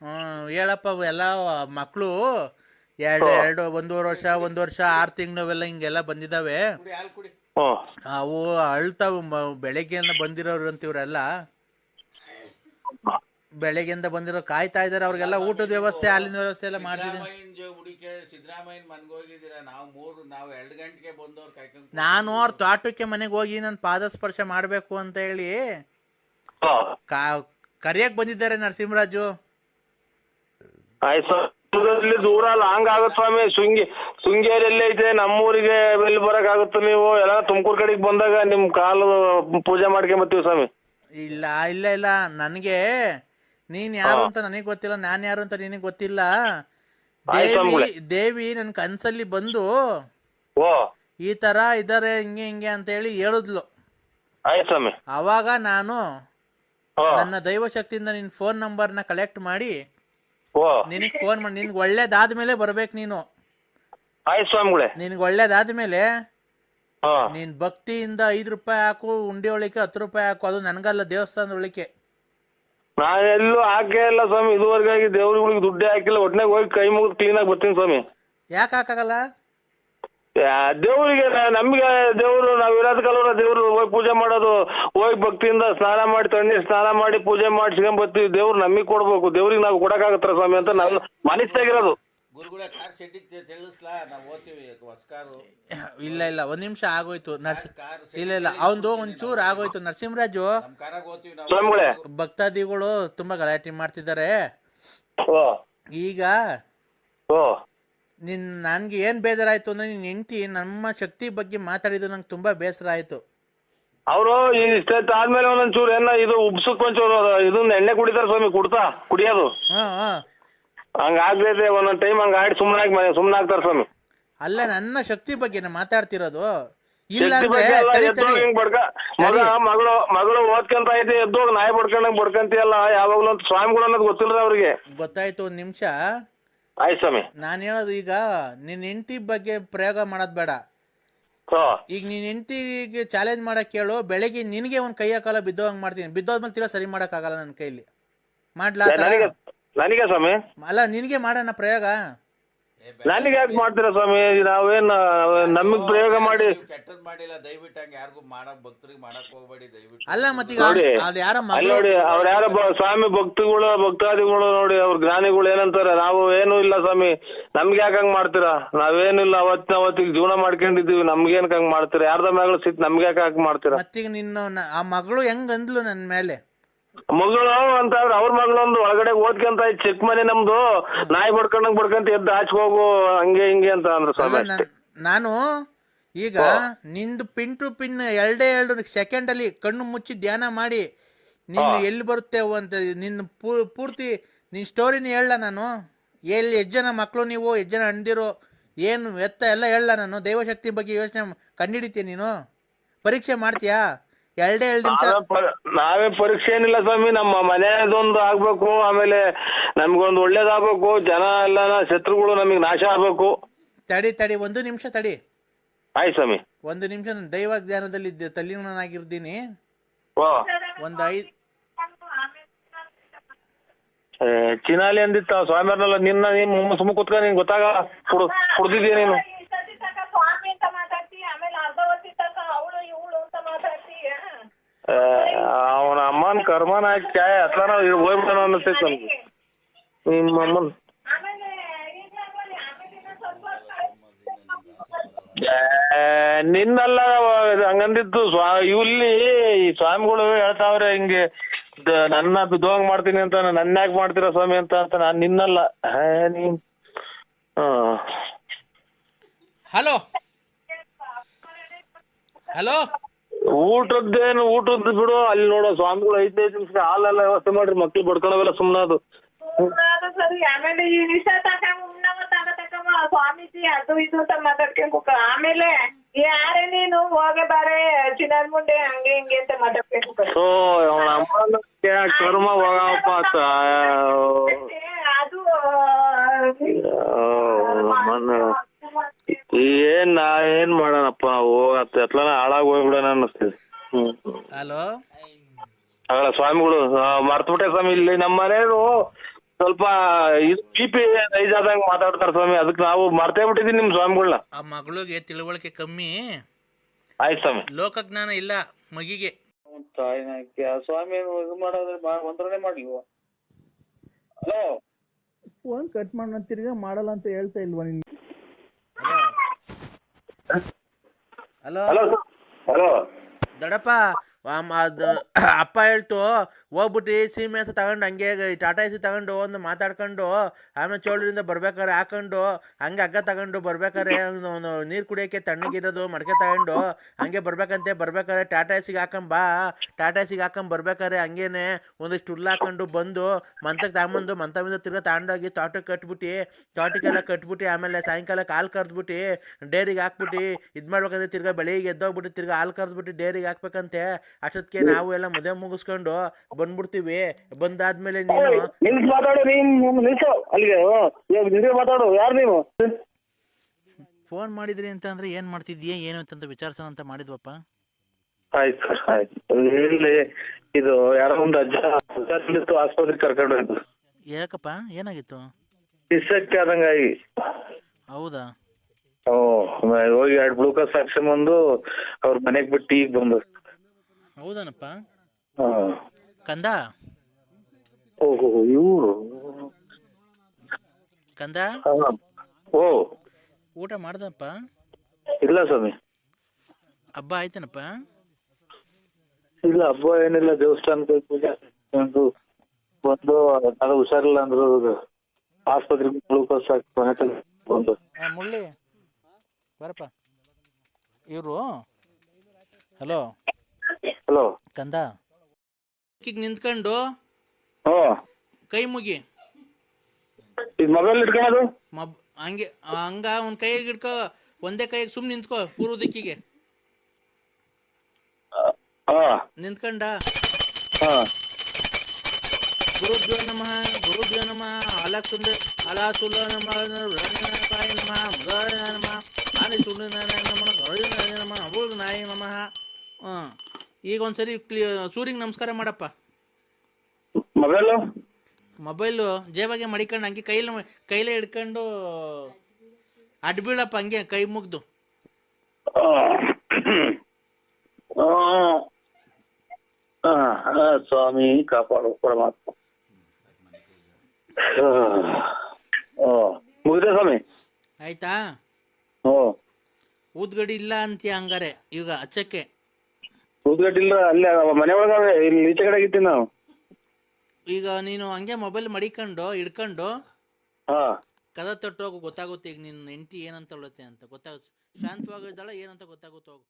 ಹ್ಮ್ ಹೇಳಪ್ಪ ಎಲ್ಲ ಮಕ್ಕಳು ಎರಡು ಎರಡು ಒಂದೂವರೆ ವರ್ಷ ಒಂದು ವರ್ಷ ಆರು ತಿಂಗಳವೆಲ್ಲ ಹಿಂಗೆಲ್ಲ ಬಂದಿದ್ದಾವೆ ಅವು ಅಳ್ತಾವು ಬೆಳಗ್ಗೆಯಿಂದ ಬಂದಿರೋರು ಅಂತ ಇವರೆಲ್ಲ. ಬೆಳಗ್ಗೆಯಿಂದ ಬಂದಿರೋ ಕಾಯ್ತಾ ಇದಾರೆ ಅವ್ರಿಗೆಲ್ಲ ಊಟದ ವ್ಯವಸ್ಥೆ ಅಲ್ಲಿನ ವ್ಯವಸ್ಥೆ ಎಲ್ಲ ಮಾಡಿಸಿದೆ ನಾನು ಅವ್ರ ತೋಟಕ್ಕೆ ಮನೆಗೆ ಹೋಗಿ ನಾನು ಪಾದ ಸ್ಪರ್ಶ ಮಾಡಬೇಕು ಅಂತ ಹೇಳಿ ಕರಿಯಕ್ ಬಂದಿದ್ದಾರೆ ನರಸಿಂಹರಾಜು. ಆಯ್ತು ಇಲ್ಲಿ ದೂರ ಲಾಂಗ್ ಆಗತ್ ಸ್ವಾಮಿ. ಶೃಂಗಿ ಶೃಂಗೇರಿಯಲ್ಲಿ ಐತೆ ನಮ್ಮೂರಿಗೆ ಎಲ್ಲಿ ಬರಕ್ ಆಗುತ್ತೆ ನೀವು? ಎಲ್ಲ ತುಮಕೂರ್ ಕಡೆಗೆ ಬಂದಾಗ ನಿಮ್ ಕಾಲು ಪೂಜೆ ಮಾಡ್ಕೊಂಬತ್ತೀವಿ ಸ್ವಾಮಿ. ಇಲ್ಲ ಇಲ್ಲ ಇಲ್ಲ. ನನಗೆ ನೀನ್ ಯಾರು ಅಂತ ನನಗೆ ಗೊತ್ತಿಲ್ಲ ನಾನು ಯಾರು ಅಂತ ನಿನಗೆ ಗೊತ್ತಿಲ್ಲ. ದೇವಿ. ದೇವಿ ನನ್ ಕನ್ಸಲ್ಲಿ ಬಂದು ಓ. ಈ ತರ ಇದಾರೆ ಹಿಂಗೆ ಹಿಂಗೆ ಅಂತ ಹೇಳಿ ಹೇಳಿದ್ಲು ಸ್ವಾಮಿ. ಅವಾಗ ನಾನು ನನ್ನ ದೈವ ಶಕ್ತಿಯಿಂದ ನಿನ್ ಫೋನ್ ನಂಬರ್ನ ಕಲೆಕ್ಟ್ ಮಾಡಿ ಓ. ನಿನಗೆ ಫೋನ್ ಮಾಡಿ ನಿನ್ಗೆ ಒಳ್ಳೇದಾದ್ಮೇಲೆ ಬರ್ಬೇಕು ನೀನು. ಆಯ್ತು ಸ್ವಾಮಿಗಳೇ. ನಿನಗೆ ಒಳ್ಳೇದಾದ್ಮೇಲೆ ಹಾ. ನೀನು ಭಕ್ತಿಯಿಂದ ಐದು ರೂಪಾಯಿ ಹಾಕು ಉಂಡಿ ಒಳಿಕೆ ಹತ್ತು ರೂಪಾಯಿ ಹಾಕು ಅದು ನನಗಲ್ಲ ದೇವಸ್ಥಾನದ ಒಳಿಕೆ ನಾನೆಲ್ಲೂ ಹಾಕೇ ಇಲ್ಲ ಸ್ವಾಮಿ. ಇದುವರೆಗಾಗಿ ದೇವ್ರಿಗೆ ದುಡ್ಡೇ ಹಾಕಿಲ್ಲ. ಒಟ್ನಾಗ ಹೋಗಿ ಕೈ ಮುಗಿದು ಕ್ಲೀನಾಗಿ ಬರ್ತೀನಿ ಸ್ವಾಮಿ. ಯಾಕೆ ಹಾಕಾಗಲ್ಲ? ದೇವ್ರಿಗೆ ನಮ್ಗೆ ದೇವ್ರು ನಾವ್ ಇರೋದಕ್ಕಲ್ವ ದೇವ್ರು ಹೋಗಿ ಪೂಜೆ ಮಾಡೋದು ಹೋಗಿ ಭಕ್ತಿಯಿಂದ ಸ್ನಾನ ಮಾಡಿ ತಣ್ಣೀರ್ ಸ್ನಾನ ಮಾಡಿ ಪೂಜೆ ಮಾಡಿಸ್ಕೊಂಡ್ ಬರ್ತೀವಿ ದೇವ್ರು ನಮಗ್ ಕೊಡ್ಬೇಕು ದೇವ್ರಿಗೆ ನಾವು ಕೊಡಕ್ಕಾಗತ್ತಾರ ಸ್ವಾಮಿ ಅಂತ ನನ್ನ ಮನಸ್ಸಾಗಿರೋದು. ಗುರುಗಳ ಕಾರ್ ಶೆಡ್ಡಿಗೆ ತಿಳಿಸ್ಲಾ? ನಾವು ಓದ್ತೀವಿ ಇಲ್ಲ ಇಲ್ಲ ಒಂದ್ ನಿಮಿಷ ಆಗೋಯ್ತು ನರ್ಸಿ ಇಲ್ಲ ಇಲ್ಲ ಅವಂದು ಒಂಚೂರು ಆಗೋಯ್ತು ನರಸಿಂಹರಾಜು. ನಮ್ಮ ಕಾರಾಗ ಓದ್ತೀವಿ ನಾವು. ಸ್ವಾಮಿಗಳೇ ಭಕ್ತಾದಿಗಳು ತುಂಬಾ ಗಲಾಟೆ ಮಾಡ್ತಿದ್ದಾರೆ. ಓ. ಈಗ ಓ. ನಿನ್ ನನ್ಗೆ ಏನ್ ಬೇಜಾರಾಯ್ತು ಅಂದ್ರೆ ನಿನ್ ಹೆಂಡತಿ ನಮ್ಮ ಶಕ್ತಿ ಬಗ್ಗೆ ಮಾತಾಡಿದ್ರು ನಂಗೆ ತುಂಬಾ ಬೇಸರ ಆಯ್ತು. ಅವರು ಇಷ್ಟೊತ್ತು ಆದ್ಮೇಲೆ ಒಂದೊಂದ್ ಚೂರು ಏನ ಇದು ಉಬ್ಸಕ್ ಒಂಚೂರು ಇದನ್ನ ಎಣ್ಣೆ ಕುಡಿತಾರ ಸ್ವಾಮಿ ಕುಡ್ತಾ ಕುಡಿಯೋದು. ಹಾ ಹಾ. ಹಂಗ ಒಂದೊಂದ್ ಟೈಮ್ ಹಂಗ ಆಡಿ ಸುಮ್ಮನಾಗಿ ಸುಮ್ಮನೆ ಆಗ್ತಾರ ಸ್ವಾಮಿ. ಅಲ್ಲ ನನ್ನ ಶಕ್ತಿ ಬಗ್ಗೆ ಮಾತಾಡ್ತಿರೋದು. ಇಲ್ಲ ಶಕ್ತಿ ಅಂದ್ರೆ ಬಗ್ಗೆ ಎಲ್ಲ ತಡಿ ಎದ್ದೋಗ್ ತಡಿ. ಹಿಂಗ್ ಬಡ್ಕ ಮಗ ಮಗಳು ಮಗಳು ಓದ್ಕೊಂತ ಐತಿ ಎದ್ದೋಗ್ ನಾಯಿ ಬಡ್ಕೊಂಡಂಗ್ ಬಡ್ಕಂತಿಯಲ್ಲ ಯಾವಾಗ್ಲೂ ಅಂತ ಸ್ವಾಮಿಗಳು ಅನ್ನೋದು ಗೊತ್ತಿಲ್ಲ ಅವ್ರಿಗೆ. ಗೊತ್ತಾಯ್ತು ಒಂದ್ ನಿಮಿಷ. ಆಯ್ತು ಸ್ವಾಮಿ. ನಾನು ಹೇಳೋದು ಈಗ ನಿನ್ನ ಹೆಂಡತಿ ಬಗ್ಗೆ ಪ್ರಯೋಗ ಮಾಡೋದು ಬೇಡ. ಹೋ. ಈಗ ನಿನ್ನ ಹೆಂಡತಿಗೆ ಚಾಲೆಂಜ್ ಮಾಡಕ್ ಕೇಳು ಬೆಳಗ್ಗೆ ನಿನಗೆ ಒಂದು ಕೈಯ ಕಾಲ ಬಿದ್ದೋಗಂಗೆ ಮಾಡ್ತೀನಿ. ಬಿದ್ದೋದ್ಮೇಲೆ ತಿರೋ ಸರಿ ಮಾಡೋಕ್ಕಾಗಲ್ಲ ನನ್ನ ಕೈಲಿ. ಮಾಡ್ಲಾ ಆ ಥರ? ನನಗೆ ನನಗೆ ಸ್ವಾಮಿ. ಅಲ್ಲ ನಿನಗೆ ಮಾಡೋಣ ಪ್ರಯೋಗ. ನನಗೆ ಯಾಕೆ ಮಾಡ್ತೀರಾ ಸ್ವಾಮಿ? ನಾವೇನ್ ನಮಗ್ ಪ್ರಯೋಗ ಮಾಡಿ ಕೆಟ್ಟದ್ ಮಾಡಿಲ್ಲ ದಯವಿಟ್ಟು ಹಂಗ ಯಾರಿಗೂ ಮಾಡಕ್ ಭಕ್ತರಿಗೆ ಮಾಡಕ್ ಹೋಗ್ಬೇಡಿ ದಯವಿಟ್ಟು. ಅಲ್ಲ ಮತ್ತೀಗ ನೋಡಿ ಅಲ್ಲಿ ಯಾರ ಅಲ್ಲಿ ಮಗಳು ನೋಡಿ ಅವ್ರ ಯಾರ ಸ್ವಾಮಿ ಭಕ್ತಿಗಳು ಭಕ್ತಾದಿಗಳು ನೋಡಿ ಅವ್ರ ಜ್ಞಾನಿಗಳು ಏನಂತಾರೆ ನಾವು ಏನು ಇಲ್ಲ ಸ್ವಾಮಿ. ನಮ್ಗೆ ಯಾಕೆ ಹಂಗ್ ಮಾಡ್ತೀರಾ? ನಾವೇನಿಲ್ಲ ಅವತ್ತಿನ ಅವತ್ತಿಗೆ ಜೀವನ ಮಾಡ್ಕೊಂಡಿದೀವಿ ನಮ್ಗೇನ್ ಹಂಗ್ ಮಾಡ್ತೀರಾ? ಯಾರ್ದ ಮಗಳು ಸಿಟ್ ನಮ್ಗೆ ಯಾಕೆ ಹಂಗ್ ಮಾಡ್ತೀರಾ? ಮತ್ತೀಗ ನಿನ್ನ ನ- ಆ ಮಗಳು ಹೆಂಗ್ ಅಂದ್ಲು ನನ್ನ ಮೇಲೆ? ಮಗಳು ಅಂತ ಅವ್ರ ಅವ್ರ ಮಗಳೊಂದು ಒಳಗಡೆ ಓದ್ಕೊಂತ ಚೆಕ್ ಚಿಕ್ಕ ಮನೆ ನಮ್ದು. ನಾಯಿ ಬಡ್ಕೊಂಡಂಗ್ ಬಡ್ಕಂತ ಎದ್ದು ಆಚೆ ಹೋಗು ಹಂಗೆ ಹಿಂಗೆ ಅಂತ ಅಂದ್ರು ಸ್ವಾಮಿ ಅಷ್ಟೇ. ನಾನು ಈಗ ನಿಂದು ಪಿನ್ ಟು ಪಿನ್ ಎರಡೇ ಎರಡು ಸೆಕೆಂಡ್ ಅಲ್ಲಿ ಕಣ್ಣು ಮುಚ್ಚಿ ಧ್ಯಾನ ಮಾಡಿ ನೀನು ಎಲ್ಲಿ ಬರುತ್ತೆ ಅಂತ ನಿನ್ನ ಪೂ- ಪೂರ್ತಿ ನಿನ್ನ ಸ್ಟೋರಿನ ಹೇಳ ನಾನು? ಎಲ್ಲಿ ಎಷ್ಟು ಜನ ಮಕ್ಕಳು ನೀವು ಎಷ್ಟು ಜನ ಅಣ್ದಿರು ಏನು ಎತ್ತ ಎಲ್ಲ ಹೇಳ ನಾನು? ದೈವಶಕ್ತಿ ಬಗ್ಗೆ ಯೋಚನೆ ಕಂಡಿಡಿತೀಯ ನೀನು? ಪರೀಕ್ಷೆ ಮಾಡ್ತೀಯಾ? ಎರಡೇ ಎರಡು ನಿಮಿಷ. ನಾವೇ ಪ- ನಾವೇ ಪರೀಕ್ಷೆ ಏನಿಲ್ಲ ಸ್ವಾಮಿ ನಮ್ಮ ಮನೆಯದೊಂದು ಆಗ್ಬೇಕು ಆಮೇಲೆ ನಮ್ಗೊಂದು ಒಳ್ಳೇದಾಗ್ಬೇಕು ಜನ ಎಲ್ಲ ಶತ್ರುಗಳು ನಮಗೆ ನಾಶ ಆಗ್ಬೇಕು. ತಡಿ ತಡಿ ಒಂದು ನಿಮಿಷ ತಡಿ. ಆಯ್ತು ಸ್ವಾಮಿ. ಒಂದು ನಿಮಿಷ ನಾನು ದೈವ ಧ್ಯಾನದಲ್ಲಿ ಇದ್ದೆ ತಲ್ಲೀನನಾಗಿರ್ತೀನಿ. ಓ ಒಂದು ಐದು ಏ, ಚಿನಾಲಿ ಅಂದಿತ್ತ ಸ್ವಾಮಿಯವ್ರನ್ನೆಲ್ಲ ನಿನ್ನ ನೀನ್ ಸುಮ್ಮ ಕುತ್ಕ ನಿನ್ ಗೊತ್ತಾಗ ಕುಡ್ ಕುಡ್ದಿದ್ಯಾ ನೀನು ಈ ಸತಿ ತಕ ಸ್ವಾಮಿ ಅಂತ ಮಾತಾಡ್ತೀಯ ಆಮೇಲೆ ಅರ್ಧ ಹೊತ್ತಿ ತಕ ಅವಳು ಇವಳು ಅಂತ ಮಾತಾಡ್ತೀಯ ಅವನ ಅಮ್ಮನ ಕರ್ಮನ ಹಾಕಿ ಅತ್ಲಾನ ಹೋಗ್ಬಿಡ್ತಾನ ಅನ್ನಿಸ್ತೈತೆ ನಮ್ಗೆ ನಿಮ್ಮ ಅಮ್ಮನ್. ನಿನ್ನಲ್ಲ ಹಂಗಂದಿದ್ದು ಸ್ವಾ, ಇಲ್ಲಿ ಈ ಸ್ವಾಮಿಗಳು ಹೇಳ್ತಾವ್ರೆ ಹಿಂಗೆ ನನ್ನ ಬಿದ್ದೋಂಗ್ ಮಾಡ್ತೀನಿ ಅಂತ, ನನ್ನ ಯಾಕೆ ಮಾಡ್ತೀರಾ ಸ್ವಾಮಿ ಅಂತ ಅಂತ ನಾನ್ ನಿನ್ನಲ್ಲ. ನೀನ್ ಹಲೋ. ಹಲೋ. ಊಟದ್ದೇನು ಊಟದ್ದು ಬಿಡು ಅಲ್ಲಿ ನೋಡೋ ಸ್ವಾಮಿಗಳು ಐದೈದು ನಿಮಿಷ ಹಾಲೆಲ್ಲ ವ್ಯವಸ್ಥೆ ಮಾಡ್ರಿ ಮಕ್ಳು ಬಡ್ಕೊಳವೆಲ್ಲ ಸುಮ್ಮನೆ ಅದು. ಅದು ಸರಿ ಆಮೇಲೆ ಈ ತಕ ಸ್ವಾಮೀಜಿ ಅದು ಇದು ಅಂತ ಮಾತಾಡ್ಕೊಂಡ್ ಕುಕ್ಕ ಆಮೇಲೆ ಯಾರೇ ನೀನು ಹೋಗೆ ಬಾರೆ ಚಿನ್ನದ ಮುಂಡೆ ಹಂಗೆ ಹಿಂಗೆ ಅಂತ ಮಾತಾಡ್ಕೊಂಡ್ ಕರ್ಮ ಹೋಗಪ್ಪ ಅಂತ ಅದು ಏನ್ ನಾ ಏನ್ ಮಾಡೋಣಪ್ಪ ಹೋಗತ್ತ. ಎತ್ಲಾನ ಹಾಳಾಗಿ ಹೋಗ್ಬಿಡೋಣ ಅನ್ನಿಸ್ತಿದೆ. ಹ್ಮ್. ಹಲೋ? ಆಗಲ್ಲ ಸ್ವಾಮಿಗಳು ಮರ್ತಬಿಟ್ಟೆ ಸ್ವಾಮಿ ಇಲ್ಲಿ ನಮ್ಮ ಮನೆಯವರು ಸ್ವಲ್ಪ ಇದು ಪಿ ರೈಸ್ ಆದಂಗ ಮಾತಾಡ್ತಾರ ಸ್ವಾಮಿ. ಅದಕ್ಕೆ ನಾವು ಮರ್ತೇ ಬಿಟ್ಟಿದೀನಿ ನಿಮ್ ಸ್ವಾಮಿಗಳ ಆ ಮಗಳಿಗೆ ತಿಳುವಳಿಕೆ ಕಮ್ಮಿ. ಆಯ್ತು ಸ್ವಾಮಿ. ಲೋಕಜ್ಞಾನ ಇಲ್ಲ ಮಗಿಗೆ. ತಾಯಿನಾಕಿ ಆ ಸ್ವಾಮಿ ಇದು ಮಾಡೋದ್ರೆ ಒಂದ್ರನೇ ಮಾಡ್ಲಿವ ಹಲೋ? ಫೋನ್ ಕಟ್ ತಿರ್ಗಾ ಮಾಡಲ್ಲ ಅಂತ ಹೇಳ್ತಾ ಇಲ್ವಾ ನಿನ್ ಹಲೋ? ಹಲೋ? ಹಲೋ ದಡಪ್ಪ ಆಮ್ ಅದ್ ಅಪ್ಪ ಹೇಳ್ತು, ಹೋಗ್ಬಿಟ್ಟು ಸೀಮೆ ಹಸ ತಗೊಂಡು ಹಂಗೆ ಟಾಟಾ ಎಸಿ ತಗೊಂಡು ಒಂದು ಮಾತಾಡ್ಕೊಂಡು, ಆಮೇಲೆ ಚೋಳರಿಂದ ಬರ್ಬೇಕಾರೆ ಹಾಕೊಂಡು, ಹಂಗೆ ಹಗ್ಗ ತಗೊಂಡು ಬರ್ಬೇಕಾರೆ ನೀರು ಕುಡಿಯೋಕ್ಕೆ ತಣ್ಣಗಿರೋದು ಮಡಕೆ ತಗೊಂಡು ಹಂಗೆ ಬರ್ಬೇಕಂತೆ, ಬರ್ಬೇಕಾರೆ ಟಾಟಾ ಎಸಿಗೆ ಹಾಕೊಂಡ್ ಬಾ ಟಾಟಾ ಎಸಿಗೆ ಹಾಕೊಂಡ್ ಬರ್ಬೇಕಾರೆ ಹಂಗೇನೆ ಒಂದಿಷ್ಟು ಹುಲ್ಲು ಹಾಕೊಂಡು ಬಂದು ಮಂತಕ್ಕೆ ತಗೊಂಬಂದು, ಮಂತ మీద ತಿರ್ಗಾ ತಗೊಂಡೋಗಿ ತೋಟಕ್ಕೆ ಕಟ್ಬಿಟ್ಟು, ತೋಟಕ್ಕೆಲ್ಲ ಕಟ್ಬಿಟ್ಟು, ಆಮೇಲೆ ಸಾಯಂಕಾಲ ಹಾಲು ಕರೆದ್ಬಿಟ್ಟು ಡೇರಿಗೆ ಹಾಕ್ಬಿಟ್ಟು ಇದು ಮಾಡ್ಬೇಕಂದ್ರೆ ತಿರ್ಗಾ ಬೆಳಿಗ್ಗೆ ಎದ್ದೋಗ್ಬಿಟ್ಟು ತಿರ್ಗ ಹಾಲು ಕರೆದ್ಬಿಟ್ಟು ಡೇರಿಗೆ ಹಾಕ್ಬೇಕಂತೆ ಅಷ್ಟೊತ್ತಿಗೆ ನಾವು ಎಲ್ಲ ಮದುವೆ ಮುಗಿಸ್ಕೊಂಡು ಬಂದ್ಬಿಡ್ತೀವಿ. ಬಂದಾದ್ಮೇಲೆ ನೀನು ನಿಲ್ಸ್ ಮಾತಾಡು ನೀನ್ ನಿಲ್ಸು ಅಲ್ಲಿಗೆ. ನಿಂಗೆ ಮಾತಾಡು ಯಾರು ನೀವು? ಫೋನ್ ಮಾಡಿದ್ರಿ ಅಂತ ಅಂದ್ರೆ ಏನ್ ಮಾಡ್ತಿದ್ಯಾ ಏನು ಅಂತ ವಿಚಾರಿಸೋಣ ಅಂತ ಮಾಡಿದ್ವಪ್ಪ? ಆಯ್ತು ಸರ್ ಆಯ್ತು. ಇಲ್ಲಿ ಇದು ಯಾರೋ ಒಂದು ಅಜ್ಜ ಹುಷಾರಿಲ್ಲಿತ್ತು ಆಸ್ಪತ್ರೆಗೆ ಕರ್ಕೊಂಡು ಹೋಯ್ತು ಯಾಕಪ್ಪ ಏನಾಗಿತ್ತು? ನಿಶಕ್ತಿ ಆದಂಗಾಗಿ. ಹೌದಾ? ಓ ಹೋಗಿ ಎರಡು ಗ್ಲೂಕೋಸ್ ಹಾಕ್ಸ್ಕೊಂಬಂದು ಅವ್ರ ಮನೆಗ್ ಬಿಟ್ಟು ಈಗ ಬಂದು. ಹೌದಾನಪ್ಪ. ಕಂದ? ಓಹೋ ಇವ್ರು? ಕಂದ? ಓ. ಊಟ ಮಾಡ್ದಪ್ಪ ಇಲ್ಲ ಸ್ವಾಮಿ. ಹಬ್ಬ ಆಯ್ತೇನಪ್ಪ? ಇಲ್ಲ ಹಬ್ಬ ಏನಿಲ್ಲ ದೇವಸ್ಥಾನಕ್ಕೆ ಪೂಜೆ ಬಂದು ಅದು ಹುಷಾರಿಲ್ಲ ಅಂದ್ರು ಆಸ್ಪತ್ರೆಗೆ ಗ್ಲೂಕೋಸ್ ಹಾಕಿ ಬಂದು ಮುಳ್ಳಿ. ಬರಪ್ಪ. ಇವರು? ಹಲೋ? ಹಲೋ. ಕಂದ? ಈಗ ನಿಂತ್ಕೊಂಡು? ಕೈ ಮುಗಿ. ಮೊಬೈಲ್ ಇಟ್ಕೊಳ್ಳೋದು ಮಬ್ ಹಂಗೆ ಹಂಗ ಒಂದ್ ಕೈಗೆ ಇಟ್ಕೋ ಒಂದೇ ಕೈಗೆ ಸುಮ್ ನಿಂತ್ಕೋ ಪೂರ್ವ ದಿಕ್ಕಿಗೆ. ಹಾ. ನಿಂತ್ಕೊಂಡ? ಹಾ. ಗುರುಭ್ಯೋ ನಮಃ ಗುರುಭ್ಯೋ ನಮಃ ಅಲಕ್ ಸುಂದ ಅಲ ಸುಲ ನಮಃ ರಣಕಾಯ ನಮಃ ಮಗ ನಮಃ ನಮಃ ಗರುಡ ನಮಃ ಅಬುಲ್ ನಾಯಿ ನಮಃ ಹಾಂ ಈಗ ಒಂದ್ಸರಿ ಸೂರ್ಯಂಗ್ ಸೂರ್ಯಗೆ ನಮಸ್ಕಾರ ಮಾಡಪ್ಪ. ಮೊಬೈಲು? ಮೊಬೈಲು ಜೇಬಾಗೆ ಮಡಿಕೊಂಡು ಹಂಗೆ ಕೈಲಿ ಕೈಲೇ ಹಿಡ್ಕೊಂಡು ಅಡ್ಬೀಳಪ್ಪ ಹಂಗೆ ಕೈ ಮುಗ್ದು. ಸ್ವಾಮಿ ಕಾಪಾಡು ಪರಮಾತ್ಮ. ಮುಗಿದೆ ಸ್ವಾಮಿ? ಆಯ್ತಾ? ಓ. ಊದ್ಗಡಿ ಇಲ್ಲ ಅಂತೀಯ ಹಂಗಾರೆ ಈಗ ಹಚ್ಚಕ್ಕೆ ಕೂತ್ಗಟ್ಟಿಲ್ಲ ಅಲ್ಲೇ ಮನೆ ಒಳಗವೆ ಇಲ್ಲಿ ಈಚೆ ಕಡೆ ಇತ್ತೀನಿ ನಾವು. ಈಗ ನೀನು ಹಂಗೆ ಮೊಬೈಲ್ ಮಡಿಕೊಂಡು ಹಿಡ್ಕೊಂಡು ಹಾ. ಕದ ತೊಟ್ಟೋಗು ಗೊತ್ತಾಗುತ್ತೆ ಈಗ ನಿನ್ನ ಹೆಂಡತಿ ಏನಂತ ಹೇಳುತ್ತೆ ಅಂತ. ಗೊತ್ತಾಗುತ್ತೆ. ಶಾಂತವಾಗಿದ್ದಾಳ ಏನಂತ ಗೊತ್ತಾಗುತ್ತೆ ಹೋಗು.